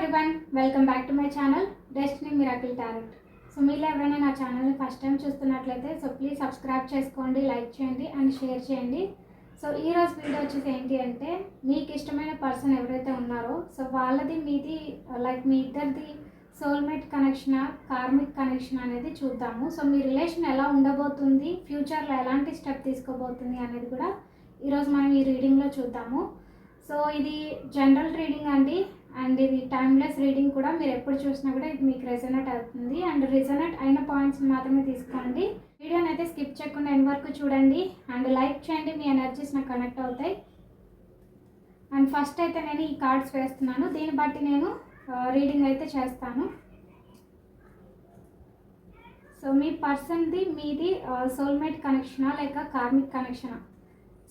Everyone welcome back to my channel destiny miracle talent so మీరు ఎవరైనా నా ఛానల్ని ఫస్ట్ టైం చూస్తున్నట్లయితే సో ప్లీజ్ సబ్స్క్రైబ్ చేసుకోండి లైక్ చేయండి అండ్ షేర్ చేయండి. సో ఈ రోజు వీడియో వచ్చేసి ఏంటి అంటే మీకు ఇష్టమైన పర్సన్ ఎవరైతే ఉన్నారో సో వాళ్ళది మీది లైక్ మీ ఇద్దరిది సోల్మేట్ కనెక్షన్ కార్మిక్ కనెక్షన్ అనేది చూద్దాము. సో మీ రిలేషన్ ఎలా ఉండబోతుంది ఫ్యూచర్లో ఎలాంటి స్టెప్ తీసుకోబోతుంది అనేది కూడా ఈరోజు మనం ఈ రీడింగ్లో చూద్దాము. సో ఇది జనరల్ రీడింగ్ అండి. అండ్ ఇది టైమ్లెస్ రీడింగ్ కూడా మీరు ఎప్పుడు చూసినా కూడా ఇది మీకు రెజనెట్ అవుతుంది. అండ్ రిజనెట్ అయిన పాయింట్స్ మాత్రమే తీసుకోండి. వీడియోని అయితే స్కిప్ చేయకుండా ఎన్ని వరకు చూడండి. అండ్ లైక్ చేయండి మీ ఎనర్జీస్ నాకు కనెక్ట్ అవుతాయి. అండ్ ఫస్ట్ అయితే నేను ఈ కార్డ్స్ వేస్తున్నాను. దీన్ని బట్టి నేను రీడింగ్ అయితే చేస్తాను. సో మీ పర్సన్ది మీది సోల్మేట్ కనెక్షనా లేక కార్మిక్ కనెక్షనా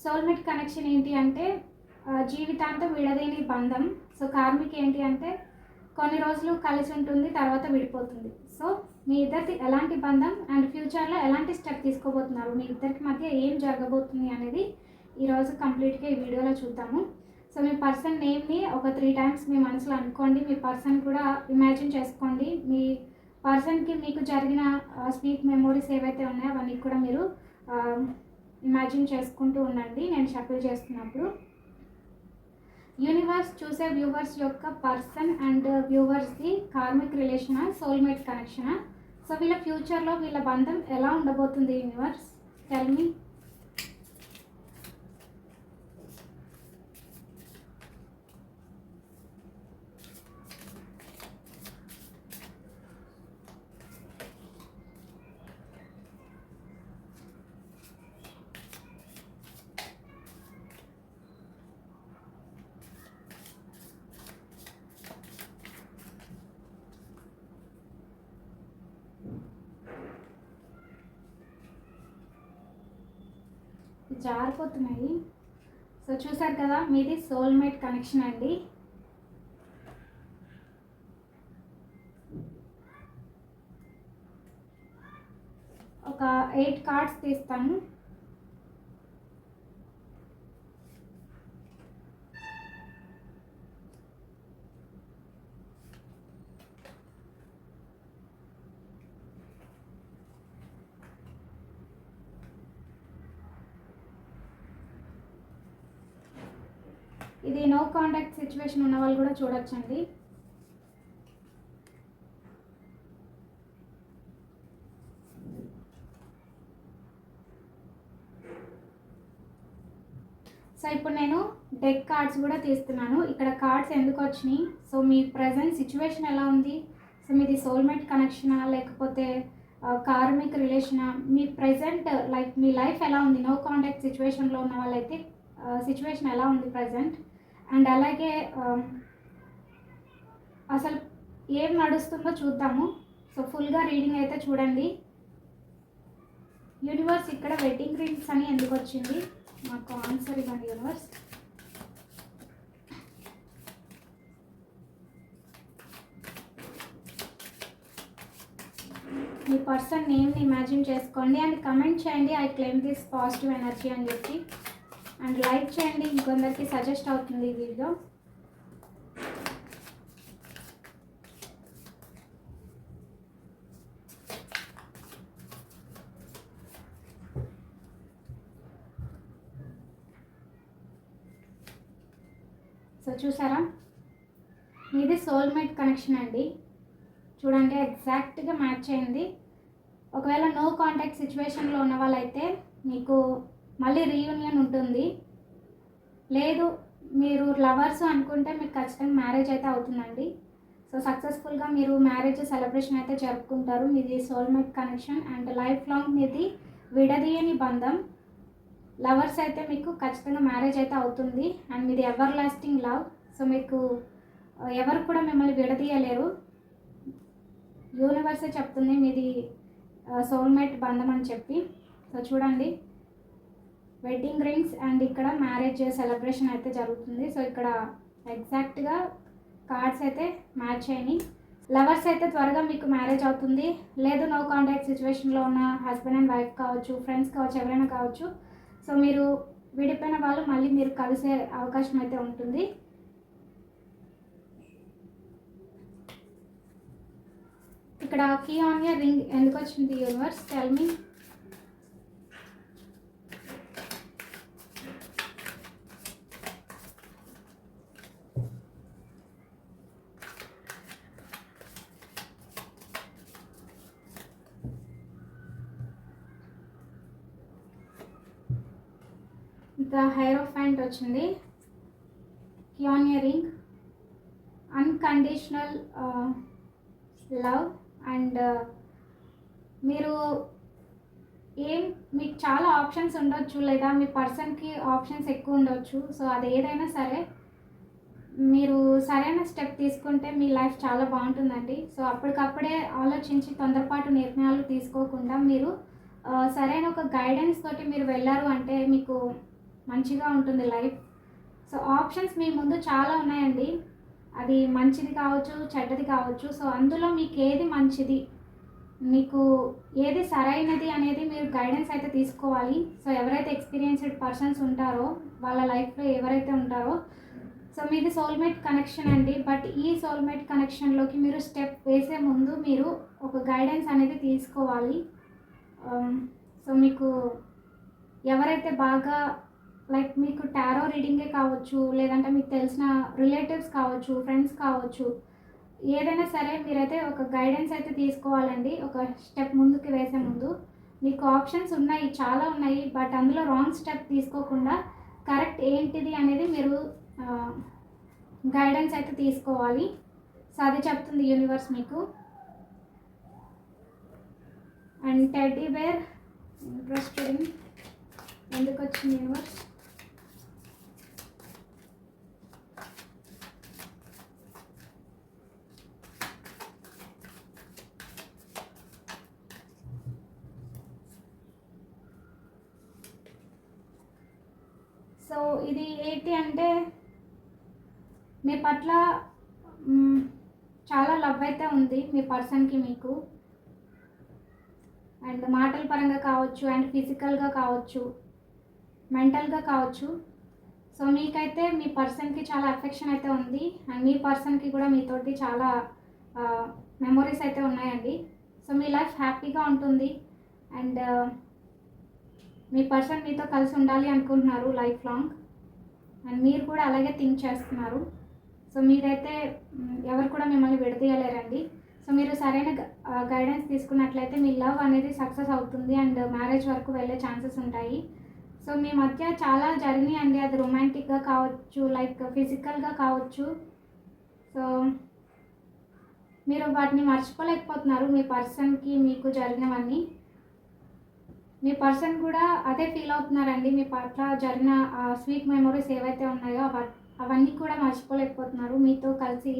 సోల్మేట్ కనెక్షన్ ఏంటి అంటే జీవితాంతం విడదీని బంధం. సో కార్మిక్ ఏంటి అంటే కొన్ని రోజులు కలిసి ఉంటుంది తర్వాత విడిపోతుంది. సో మీ ఇద్దరిది ఎలాంటి బంధం అండ్ ఫ్యూచర్లో ఎలాంటి స్టెప్ తీసుకోబోతున్నారు? మీ ఇద్దరికి మధ్య ఏం జరగబోతుంది అనేది ఈరోజు కంప్లీట్గా ఈ వీడియోలో చూద్దాము. సో మీ పర్సన్ నేమ్ని ఒక త్రీ టైమ్స్ మీ మనసులో అనుకోండి. మీ పర్సన్ కూడా ఇమాజిన్ చేసుకోండి. మీ పర్సన్కి మీకు జరిగిన స్వీట్ మెమోరీస్ ఏవైతే ఉన్నాయో అవన్నీ కూడా మీరు ఇమాజిన్ చేసుకుంటూ ఉండండి. నేను షఫిల్ చేస్తున్నప్పుడు. యూనివర్స్ చూసే వ్యూవర్స్ యొక్క పర్సన్ అండ్ వ్యూవర్స్ది కార్మిక్ రిలేషనా సోల్మేట్ కనెక్షనా సో వీళ్ళ ఫ్యూచర్లో వీళ్ళ బంధం ఎలా ఉండబోతుంది యూనివర్స్ టెల్ మీ జారిపోతున్నాయి. సో చూసారు కదా మీది సోల్మేట్ కనెక్షన్ అండి. ఒక ఎయిట్ కార్డ్స్ తీస్తాను. ఇది నో కాంటాక్ట్ సిచ్యువేషన్ ఉన్న వాళ్ళు కూడా చూడొచ్చండి. సో ఇప్పుడు నేను డెక్ కార్డ్స్ కూడా తీస్తున్నాను. ఇక్కడ కార్డ్స్ ఎందుకు వచ్చినాయి? సో మీ ప్రజెంట్ సిచ్యువేషన్ ఎలా ఉంది? సో మీది సోల్మేట్ కనెక్షనా లేకపోతే కార్మిక్ రిలేషనా మీ ప్రజెంట్ లైక్ మీ లైఫ్ ఎలా ఉంది? నో కాంటాక్ట్ సిచ్యువేషన్లో ఉన్న వాళ్ళైతే సిచ్యువేషన్ ఎలా ఉంది ప్రజెంట్ అండ్ అలాగే అసలు ఏం నడుస్తుందో చూద్దాము. సో ఫుల్గా రీడింగ్ అయితే చూడండి. యూనివర్స్ ఇక్కడ వెడ్డింగ్ రింగ్స్ అని ఎందుకు వచ్చింది? మాకు ఆన్సర్ ఇవ్వండి యూనివర్స్. మీ పర్సన్ నేమ్ని ఇమాజిన్ చేసుకోండి అండ్ కమెంట్ చేయండి I claim this positive energy అని చెప్పి. అండ్ లైక్ చేయండి ఇంకొందరికి సజెస్ట్ అవుతుంది ఈ వీడియో. సో చూసారా? మీది సోల్మేట్ కనెక్షన్ అండి. చూడండి ఎగ్జాక్ట్గా మ్యాచ్ అయింది. ఒకవేళ నో కాంటాక్ట్ సిచ్యువేషన్లో ఉన్న వాళ్ళైతే మీకు మళ్ళీ రీయూనియన్ ఉంటుంది. లేదు మీరు లవర్స్ అనుకుంటే మీకు ఖచ్చితంగా మ్యారేజ్ అయితే అవుతుందండి. సో సక్సెస్ఫుల్గా మీరు మ్యారేజ్ సెలబ్రేషన్ అయితే జరుపుకుంటారు. మీది soulmate connection and life long మీది విడదీయని బంధం. లవర్స్ అయితే మీకు ఖచ్చితంగా మ్యారేజ్ అయితే అవుతుంది. అండ్ మీది ఎవర్ లాస్టింగ్ లవ్ సో మీకు ఎవరు కూడా మిమ్మల్ని విడదీయలేరు. యూనివర్సే చెప్తుంది మీది సోల్మేట్ బంధం అని చెప్పి. సో చూడండి. వెడ్డింగ్ రింగ్స్ అండ్ ఇక్కడ మ్యారేజ్ సెలబ్రేషన్ అయితే జరుగుతుంది. సో ఇక్కడ ఎగ్జాక్ట్గా కార్డ్స్ అయితే మ్యాచ్ అయినాయి. లవర్స్ అయితే త్వరగా మీకు మ్యారేజ్ అవుతుంది. లేదు నో కాంటాక్ట్ సిచ్యువేషన్లో ఉన్న హస్బెండ్ అండ్ వైఫ్ కావచ్చు ఫ్రెండ్స్ కావచ్చు ఎవరైనా కావచ్చు. సో మీరు విడిపోయిన వాళ్ళు మళ్ళీ మీరు కలిసే అవకాశం అయితే ఉంటుంది. ఇక్కడ కీ ఆన్ యర్ రింగ్ ఎందుకు వచ్చింది universe tell me the hierophant వచ్చింది క్యానియరింగ్ అన్కండిషనల్ లవ్ అండ్ మీరు ఏం మీకు చాలా ఆప్షన్స్ ఉండొచ్చు. లేదా మీ పర్సన్కి ఆప్షన్స్ ఎక్కువ ఉండొచ్చు. సో అది ఏదైనా సరే మీరు సరైన స్టెప్ తీసుకుంటే మీ లైఫ్ చాలా బాగుంటుందండి. సో అప్పటికప్పుడే ఆలోచించి తొందరపాటు నిర్ణయాలు తీసుకోకుండా మీరు uh, సరైన ఒక గైడెన్స్ తోటి మీరు వెళ్ళారు అంటే మీకు మంచిగా ఉంటుంది లైఫ్. సో ఆప్షన్స్ మీ ముందు చాలా ఉన్నాయండి. అది మంచిది కావచ్చు చెడ్డది కావచ్చు. సో అందులో మీకు ఏది మంచిది? మీకు ఏది సరైనది అనేది మీరు గైడెన్స్ అయితే తీసుకోవాలి. సో ఎవరైతే ఎక్స్పీరియన్స్డ్ పర్సన్స్ ఉంటారో వాళ్ళ లైఫ్లో ఎవరైతే ఉంటారో సో మీది సోల్మేట్ కనెక్షన్ అండి. బట్ ఈ సోల్మేట్ కనెక్షన్లోకి మీరు స్టెప్ వేసే ముందు మీరు ఒక గైడెన్స్ అనేది తీసుకోవాలి. సో మీకు ఎవరైతే బాగా లైక్ మీకు టారో రీడింగే కావచ్చు లేదంటే మీకు తెలిసిన రిలేటివ్స్ కావచ్చు ఫ్రెండ్స్ కావచ్చు ఏదైనా సరే మీరైతే ఒక గైడెన్స్ అయితే తీసుకోవాలండి. ఒక స్టెప్ ముందుకు వేసే ముందు. మీకు ఆప్షన్స్ ఉన్నాయి చాలా ఉన్నాయి బట్ అందులో రాంగ్ స్టెప్ తీసుకోకుండా కరెక్ట్ ఏంటిది అనేది మీరు గైడెన్స్ అయితే తీసుకోవాలి. సో అది చెప్తుంది యూనివర్స్ మీకు. అండ్ టెడ్డీ బేర్ ఇంట్రెస్టెడ్ ఎందుకు వచ్చింది యూనివర్స్ సో ఏంటి అంటే మీ పట్ల చాలా లవ్ అయితే ఉంది మీ పర్సన్కి మీకు. అండ్ మాటల పరంగా కావచ్చు అండ్ ఫిజికల్గా కావచ్చు మెంటల్గా కావచ్చు. సో మీకైతే మీ పర్సన్కి చాలా అఫెక్షన్ అయితే ఉంది. అండ్ మీ పర్సన్కి కూడా మీతోటి చాలా మెమొరీస్ అయితే ఉన్నాయండి. సో మీ లైఫ్ హ్యాపీగా ఉంటుంది. అండ్ మీ పర్సన్ మీతో కలిసి ఉండాలి అనుకుంటున్నారు లైఫ్ లాంగ్ అండ్ మీరు కూడా అలాగే థింక్ చేస్తున్నారు. సో మీరైతే ఎవరు కూడా మిమ్మల్ని విడదీయలేరండి. సో మీరు సరైన గైడెన్స్ తీసుకున్నట్లయితే మీ లవ్ అనేది సక్సెస్ అవుతుంది అండ్ మ్యారేజ్ వరకు వెళ్ళే ఛాన్సెస్ ఉంటాయి. సో మీ మధ్య చాలా జరిగినాయి అండి అది రొమాంటిక్గా కావచ్చు లైక్ ఫిజికల్గా కావచ్చు. సో మీరు వాటిని మర్చిపోలేకపోతున్నారు మీ పర్సన్కి మీకు జరిగినవన్నీ. మీ పర్సన్ కూడా అదే ఫీల్ అవుతున్నారండి. మీ పట్ల జరిగిన స్వీట్ మెమొరీస్ ఏవైతే ఉన్నాయో అవన్నీ కూడా మర్చిపోలేకపోతున్నారు. మీతో కలిసి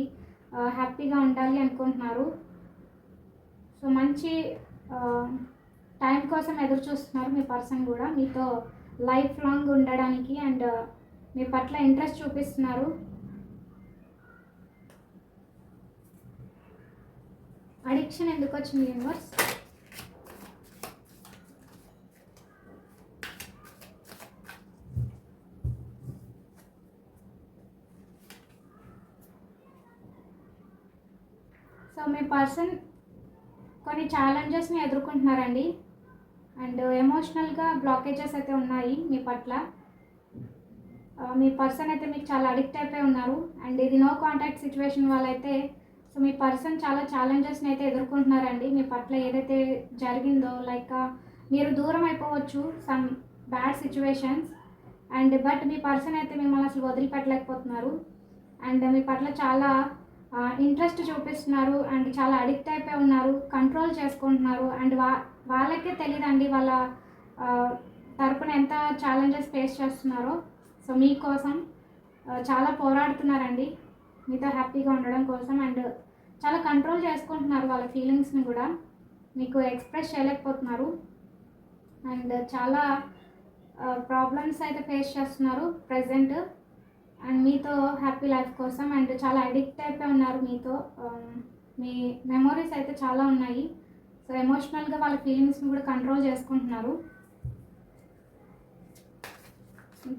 హ్యాపీగా ఉండాలి అనుకుంటున్నారు. సో మంచి టైం కోసం ఎదురు చూస్తున్నారు మీ పర్సన్ కూడా. మీతో లైఫ్ లాంగ్ ఉండడానికి అండ్ మీ పట్ల ఇంట్రెస్ట్ చూపిస్తున్నారు. అడిక్షన్ ఎందుకు వచ్చింది యూనివర్స్ సో మీ పర్సన్ కొన్ని ఛాలెంజెస్ని ఎదుర్కొంటున్నారండి. అండ్ ఎమోషనల్గా బ్లాకేజెస్ అయితే ఉన్నాయి మీ పట్ల. మీ పర్సన్ అయితే మీకు చాలా అడిక్ట్ అయిపోయి ఉన్నారు. అండ్ ఇది నో కాంటాక్ట్ సిచ్యువేషన్ వాళ్ళైతే సో మీ పర్సన్ చాలా ఛాలెంజెస్ని అయితే ఎదుర్కొంటున్నారండి. మీ పట్ల ఏదైతే జరిగిందో లైక్ మీరు దూరం అయిపోవచ్చు some bad situations and but me person అయితే మిమ్మల్ని అసలు వదిలిపెట్టలేకపోతున్నారు. అండ్ మీ పట్ల చాలా ఇంట్రెస్ట్ చూపిస్తున్నారు అండ్ చాలా అడిక్ట్ అయిపోయి ఉన్నారు కంట్రోల్ చేసుకుంటున్నారు అండ్ వా వాళ్ళకే తెలియదండి వాళ్ళ తరపున ఎంత ఛాలెంజెస్ ఫేస్ చేస్తున్నారో. సో మీకోసం చాలా పోరాడుతున్నారండి. మీతో హ్యాపీగా ఉండడం కోసం అండ్ చాలా కంట్రోల్ చేసుకుంటున్నారు వాళ్ళ ఫీలింగ్స్ని కూడా. మీకు ఎక్స్ప్రెస్ చేయలేకపోతున్నారు. అండ్ చాలా ప్రాబ్లమ్స్ అయితే ఫేస్ చేస్తున్నారు ప్రజెంట్ అండ్ మీతో హ్యాపీ లైఫ్ కోసం అండ్ చాలా అడిక్ట్ అయిపోయి ఉన్నారు మీతో. Um, మీ మెమోరీస్ అయితే చాలా ఉన్నాయి. సో ఎమోషనల్గా వాళ్ళ ఫీలింగ్స్ని కూడా కంట్రోల్ చేసుకుంటున్నారు.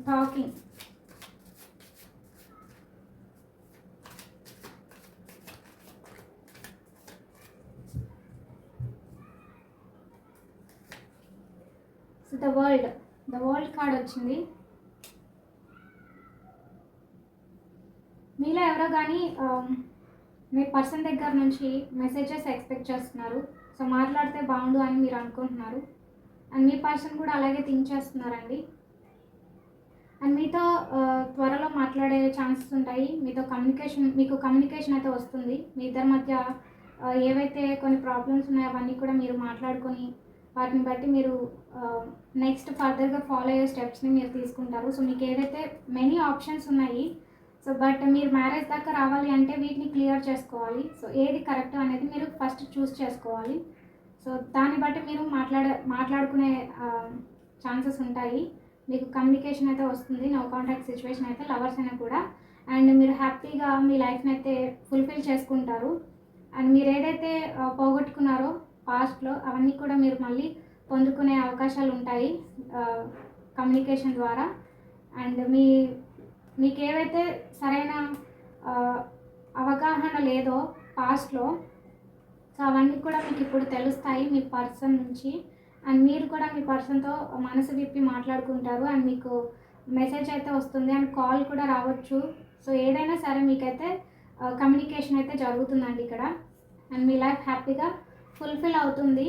Talking the world the world card వచ్చింది. కానీ మీ పర్సన్ దగ్గర నుంచి మెసేజెస్ ఎక్స్పెక్ట్ చేస్తున్నారు. సో మాట్లాడితే బాగుండు అని మీరు అనుకుంటున్నారు. అండ్ మీ పర్సన్ కూడా అలాగే థింక్ చేస్తున్నారండి. అండ్ మీతో త్వరలో మాట్లాడే ఛాన్సెస్ ఉంటాయి. మీతో కమ్యూనికేషన్ మీకు కమ్యూనికేషన్ అయితే వస్తుంది. మీ ఇద్దరి మధ్య ఏవైతే కొన్ని ప్రాబ్లమ్స్ ఉన్నాయో అవన్నీ కూడా మీరు మాట్లాడుకొని వాటిని బట్టి మీరు నెక్స్ట్ ఫర్దర్గా ఫాలో అయ్యే స్టెప్స్ని మీరు తీసుకుంటారు. సో మీకు ఏదైతే మెనీ ఆప్షన్స్ ఉన్నాయి సో బట్ మీరు మ్యారేజ్ దాకా రావాలి అంటే వీటిని క్లియర్ చేసుకోవాలి. సో ఏది కరెక్ట్ అనేది మీరు ఫస్ట్ చూస్ చేసుకోవాలి. సో దాన్ని బట్టి మీరు మాట్లాడ మాట్లాడుకునే ఛాన్సెస్ ఉంటాయి. మీకు కమ్యూనికేషన్ అయితే వస్తుంది నో కాంటాక్ట్ సిచ్యువేషన్ అయితే లవర్స్ అయినా కూడా. అండ్ మీరు హ్యాపీగా మీ లైఫ్ని అయితే ఫుల్ఫిల్ చేసుకుంటారు. అండ్ మీరు ఏదైతే పోగొట్టుకున్నారో పాస్ట్లో అవన్నీ కూడా మీరు మళ్ళీ పొందుకునే అవకాశాలు ఉంటాయి కమ్యూనికేషన్ ద్వారా. అండ్ మీ మీకు ఏవైతే సరైన అవగాహన లేదో పాస్ట్లో సో అవన్నీ కూడా మీకు ఇప్పుడు తెలుస్తాయి మీ పర్సన్ నుంచి. అండ్ మీరు కూడా మీ పర్సన్తో మనసు విప్పి మాట్లాడుకుంటారు. అండ్ మీకు మెసేజ్ అయితే వస్తుంది. అండ్ కాల్ కూడా రావచ్చు. సో ఏదైనా సరే మీకైతే కమ్యూనికేషన్ అయితే జరుగుతుందండి ఇక్కడ. అండ్ మీ లైఫ్ హ్యాపీగా ఫుల్ఫిల్ అవుతుంది.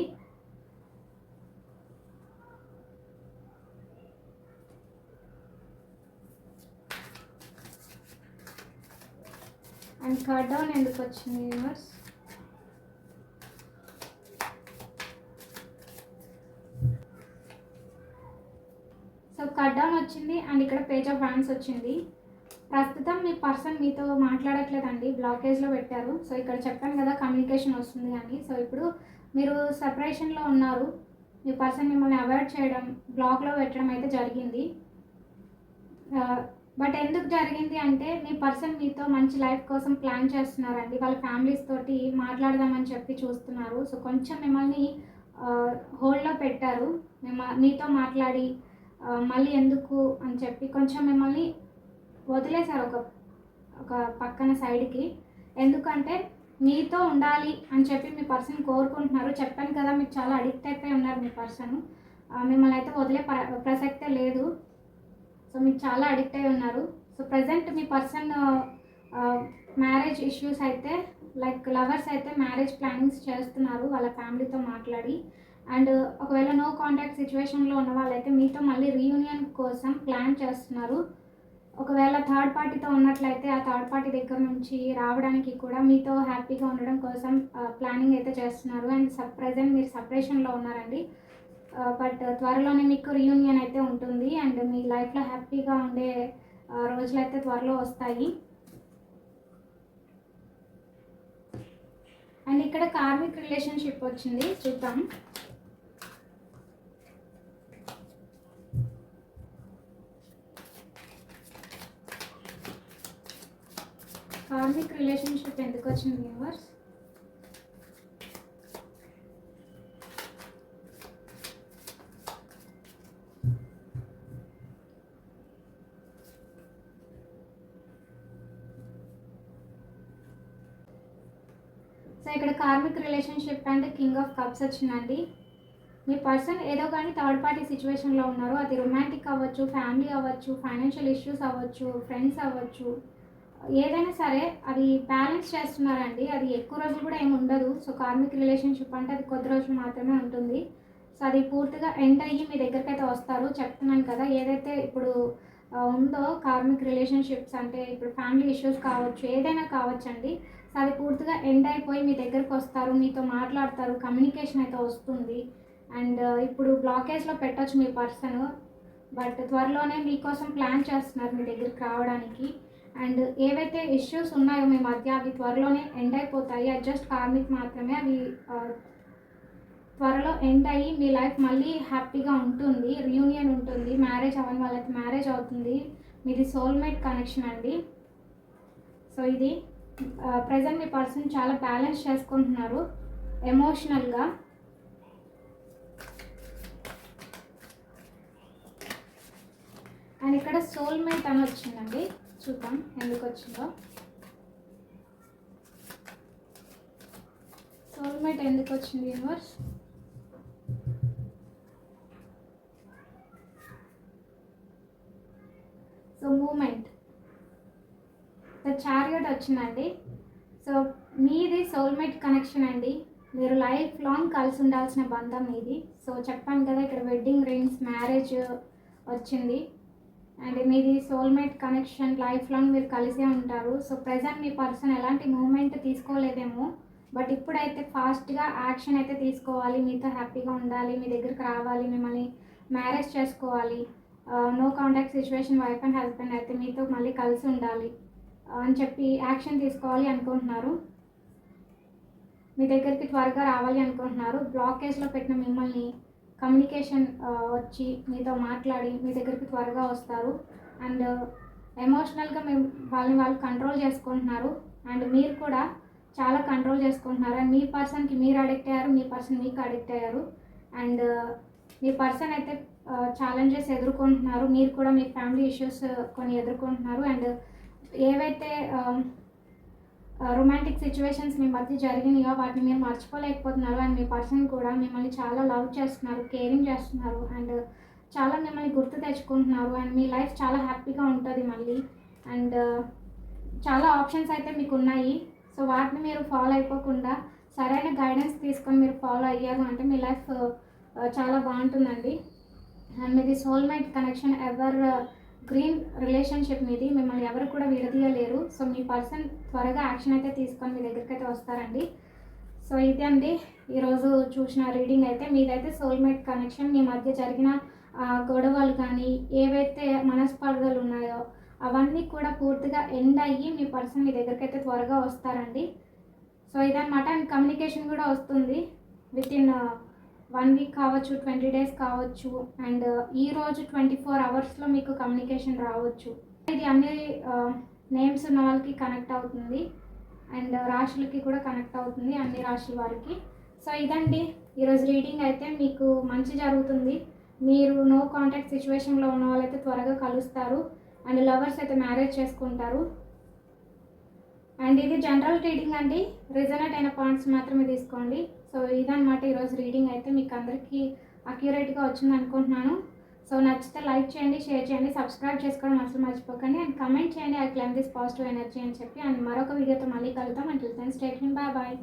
అండ్ కట్ డౌన్ ఎందుకు వచ్చింది యూనివర్స్ సో కట్ డౌన్ వచ్చింది అండ్ ఇక్కడ పేజ్ ఆఫ్ హ్యాండ్స్ వచ్చింది. ప్రస్తుతం మీ పర్సన్ మీతో మాట్లాడట్లేదండి బ్లాకేజ్లో పెట్టారు. సో ఇక్కడ చెప్పాను కదా కమ్యూనికేషన్ వస్తుంది అని. సో ఇప్పుడు మీరు సపరేషన్లో ఉన్నారు. మీ పర్సన్ మిమ్మల్ని అవాయిడ్ చేయడం బ్లాక్లో పెట్టడం అయితే జరిగింది. Uh, బట్ ఎందుకు జరిగింది అంటే మీ పర్సన్ మీతో మంచి లైఫ్ కోసం ప్లాన్ చేస్తున్నారండి. వాళ్ళ ఫ్యామిలీస్ తోటి మాట్లాడదామని చెప్పి చూస్తున్నారు. సో కొంచెం మిమ్మల్ని హోల్డ్లో పెట్టారు. మిమ్మ మీతో మాట్లాడి మళ్ళీ ఎందుకు అని చెప్పి కొంచెం మిమ్మల్ని వదిలేశారు ఒక ఒక పక్కన సైడ్కి. ఎందుకంటే మీతో ఉండాలి అని చెప్పి మీ పర్సన్ కోరుకుంటున్నారు. చెప్పాను కదా మీకు చాలా అడిక్ట్ అయిపోయి ఉన్నారు మీ పర్సన్. మిమ్మల్ని అయితే వదిలే ప్ర- ప్రసక్తే లేదు. సో మీరు చాలా అడిక్ట్ అయి ఉన్నారు. సో ప్రజెంట్ మీ పర్సన్ మ్యారేజ్ ఇష్యూస్ అయితే లైక్ లవర్స్ అయితే మ్యారేజ్ ప్లానింగ్స్ చేస్తున్నారు వాళ్ళ ఫ్యామిలీతో మాట్లాడి. అండ్ ఒకవేళ నో కాంటాక్ట్ సిచ్యువేషన్లో ఉన్న వాళ్ళైతే మీతో మళ్ళీ రీయూనియన్ కోసం ప్లాన్ చేస్తున్నారు. ఒకవేళ థర్డ్ పార్టీతో ఉన్నట్లయితే ఆ థర్డ్ పార్టీ దగ్గర నుంచి రావడానికి కూడా మీతో హ్యాపీగా ఉండడం కోసం ప్లానింగ్ అయితే చేస్తున్నారు. అండ్ సప్ ప్రజెంట్ మీరు సపరేషన్లో ఉన్నారండి. Uh, బట్ uh, త్వరలోనే మీకు రీయూనియన్ అయితే ఉంటుంది. అండ్ మీ లైఫ్లో హ్యాపీగా ఉండే uh, రోజులు అయితే త్వరలో వస్తాయి. అండ్ ఇక్కడ కార్మిక్ రిలేషన్షిప్ వచ్చింది. చూద్దాం. కార్మిక్ రిలేషన్షిప్ ఎందుకు వచ్చింది వ్యూవర్స్ సో ఇక్కడ karmic and king of cups వచ్చిందండి. మీ పర్సన్ ఏదో కానీ థర్డ్ పార్టీ సిచ్యువేషన్లో ఉన్నారు. అది రొమాంటిక్ అవ్వచ్చు ఫ్యామిలీ అవ్వచ్చు ఫైనాన్షియల్ ఇష్యూస్ అవ్వచ్చు ఫ్రెండ్స్ అవ్వచ్చు. ఏదైనా సరే అది బ్యాలెన్స్ చేస్తున్నారండి. అది ఎక్కువ రోజులు కూడా ఏమి ఉండదు. సో కార్మిక్ రిలేషన్షిప్ అంటే అది కొద్ది రోజులు మాత్రమే ఉంటుంది. సో అది పూర్తిగా ఎండ్ అయ్యి మీ దగ్గరికి అయితే వస్తారు. చెప్తున్నాను కదా ఏదైతే ఇప్పుడు ఉందో కార్మిక్ రిలేషన్షిప్స్ అంటే ఇప్పుడు ఫ్యామిలీ ఇష్యూస్ కావచ్చు ఏదైనా కావచ్చు అండి సో అది పూర్తిగా ఎండ్ అయిపోయి మీ దగ్గరికి వస్తారు మీతో మాట్లాడతారు కమ్యూనికేషన్ అయితే వస్తుంది. అండ్ uh, ఇప్పుడు బ్లాకేజ్లో పెట్టచ్చు మీ పర్సన్ బట్ త్వరలోనే మీకోసం ప్లాన్ చేస్తున్నారు మీ దగ్గరికి రావడానికి. అండ్ ఏవైతే ఇష్యూస్ ఉన్నాయో మీ మధ్య అవి త్వరలోనే ఎండ్ అయిపోతాయి. అది జస్ట్ కార్మిక్ మాత్రమే. అవి uh, త్వరలో ఎండ్ అయ్యి మీ లైఫ్ మళ్ళీ హ్యాపీగా ఉంటుంది. రియూనియన్ ఉంటుంది. మ్యారేజ్ అవ్వని వాళ్ళకి మ్యారేజ్ అవుతుంది. మీది సోల్మేట్ కనెక్షన్ అండి. సో ఇది. ప్రజెంట్ మీ పర్సన్ చాలా బ్యాలెన్స్ చేసుకుంటున్నారు ఎమోషనల్గా అండ్ ఇక్కడ సోల్మేట్ అని వచ్చిందండి చూద్దాం ఎందుకు వచ్చిందో. సోల్మేట్ ఎందుకు వచ్చింది యూనివర్స్ వచ్చిందండి సో మీది సోల్మేట్ కనెక్షన్ అండి. మీరు లైఫ్ లాంగ్ కలిసి ఉండాల్సిన బంధం ఇది. సో చెప్పాను కదా ఇక్కడ వెడ్డింగ్ రింగ్స్ మ్యారేజ్ వచ్చింది. అండ్ మీది సోల్మేట్ కనెక్షన్ లైఫ్ లాంగ్ మీరు కలిసే ఉంటారు. సో ప్రజెంట్ మీ పర్సన్ ఎలాంటి మూమెంట్ తీసుకోలేదేమో. బట్ ఇప్పుడైతే ఫాస్ట్గా యాక్షన్ అయితే తీసుకోవాలి. మీతో హ్యాపీగా ఉండాలి మీ దగ్గరికి రావాలి మిమ్మల్ని మ్యారేజ్ చేసుకోవాలి. No contact situation wife and husband అయితే మీతో మళ్ళీ కలిసి ఉండాలి. అని చెప్పి యాక్షన్ తీసుకోవాలి అనుకుంటున్నారు. మీ దగ్గరికి త్వరగా రావాలి అనుకుంటున్నారు. బ్లాకేజ్లో పెట్టిన మిమ్మల్ని కమ్యూనికేషన్ వచ్చి మీతో మాట్లాడి మీ దగ్గరికి త్వరగా వస్తారు. అండ్ ఎమోషనల్గా మేము వాళ్ళని వాళ్ళు కంట్రోల్ చేసుకుంటున్నారు. అండ్ మీరు కూడా చాలా కంట్రోల్ చేసుకుంటున్నారు. అండ్ మీ పర్సన్కి మీరు అడిక్ట్ అయ్యారు మీ పర్సన్ మీకు అడిక్ట్ అయ్యారు. అండ్ మీ పర్సన్ అయితే ఛాలెంజెస్ ఎదుర్కొంటున్నారు. మీరు కూడా మీ ఫ్యామిలీ ఇష్యూస్ కొన్ని ఎదుర్కొంటున్నారు. అండ్ ఏవైతే రొమాంటిక్ సిచ్యువేషన్స్ మీ మధ్య జరిగినాయో వాటిని మీరు మర్చిపోలేకపోతున్నారు అండ్ మీ పర్సన్ కూడా మిమ్మల్ని చాలా లవ్ చేస్తున్నారు కేరింగ్ చేస్తున్నారు అండ్ చాలా మిమ్మల్ని గుర్తు తెచ్చుకుంటున్నారు అండ్ మీ లైఫ్ చాలా హ్యాపీగా ఉంటుంది మళ్ళీ. అండ్ చాలా ఆప్షన్స్ అయితే మీకు ఉన్నాయి సో వాటిని మీరు ఫాలో అయిపోకుండా సరైన గైడెన్స్ తీసుకొని మీరు ఫాలో అయ్యారు అంటే మీ లైఫ్ చాలా బాగుంటుందండి. అండ్ మీది soulmate connection evergreen relationship మీది. మిమ్మల్ని ఎవరు కూడా విడదీయలేరు. సో మీ పర్సన్ త్వరగా యాక్షన్ అయితే తీసుకొని మీ దగ్గరికి అయితే వస్తారండి. సో ఇది అండి. ఈరోజు చూసిన రీడింగ్ అయితే. మీదైతే సోల్మేట్ కనెక్షన్ మీ మధ్య జరిగిన గొడవలు కానీ ఏవైతే మనస్పర్ధలు ఉన్నాయో అవన్నీ కూడా పూర్తిగా ఎండ్ అయ్యి మీ పర్సన్ మీ దగ్గరికి అయితే త్వరగా వస్తారండి. సో ఇదనమాట అండ్ కమ్యూనికేషన్ కూడా వస్తుంది. విత్ ఇన్ వన్ వీక్ కావచ్చు ట్వంటీ డేస్ కావచ్చు అండ్ ఈ రోజు ట్వంటీ ఫోర్ అవర్స్లో మీకు కమ్యూనికేషన్ రావచ్చు. ఇది అన్ని నేమ్స్ ఉన్న వాళ్ళకి కనెక్ట్ అవుతుంది. అండ్ రాశులకి కూడా కనెక్ట్ అవుతుంది అన్ని రాశుల వారికి. సో ఇదండి. ఈరోజు రీడింగ్ అయితే మీకు మంచి జరుగుతుంది. మీరు నో కాంటాక్ట్ సిచ్యువేషన్లో ఉన్న వాళ్ళైతే త్వరగా కలుస్తారు. అండ్ లవర్స్ అయితే మ్యారేజ్ చేసుకుంటారు. అండ్ ఇది జనరల్ రీడింగ్ అండి. రిజనెట్ అయిన పాయింట్స్ మాత్రమే తీసుకోండి. సో ఇదనమాట ఈరోజు రీడింగ్ అయితే మీకు అందరికీ అక్యురేట్గా వచ్చింది అనుకుంటున్నాను. సో నచ్చితే లైక్ చేయండి షేర్ చేయండి సబ్స్క్రైబ్ చేసుకోవడం అసలు మర్చిపోకండి. అండ్ కమెంట్ చేయండి I claim this positive energy అని చెప్పి. అండ్ మరొక వీడియోతో మళ్ళీ కలుద్దాం. And state bye bye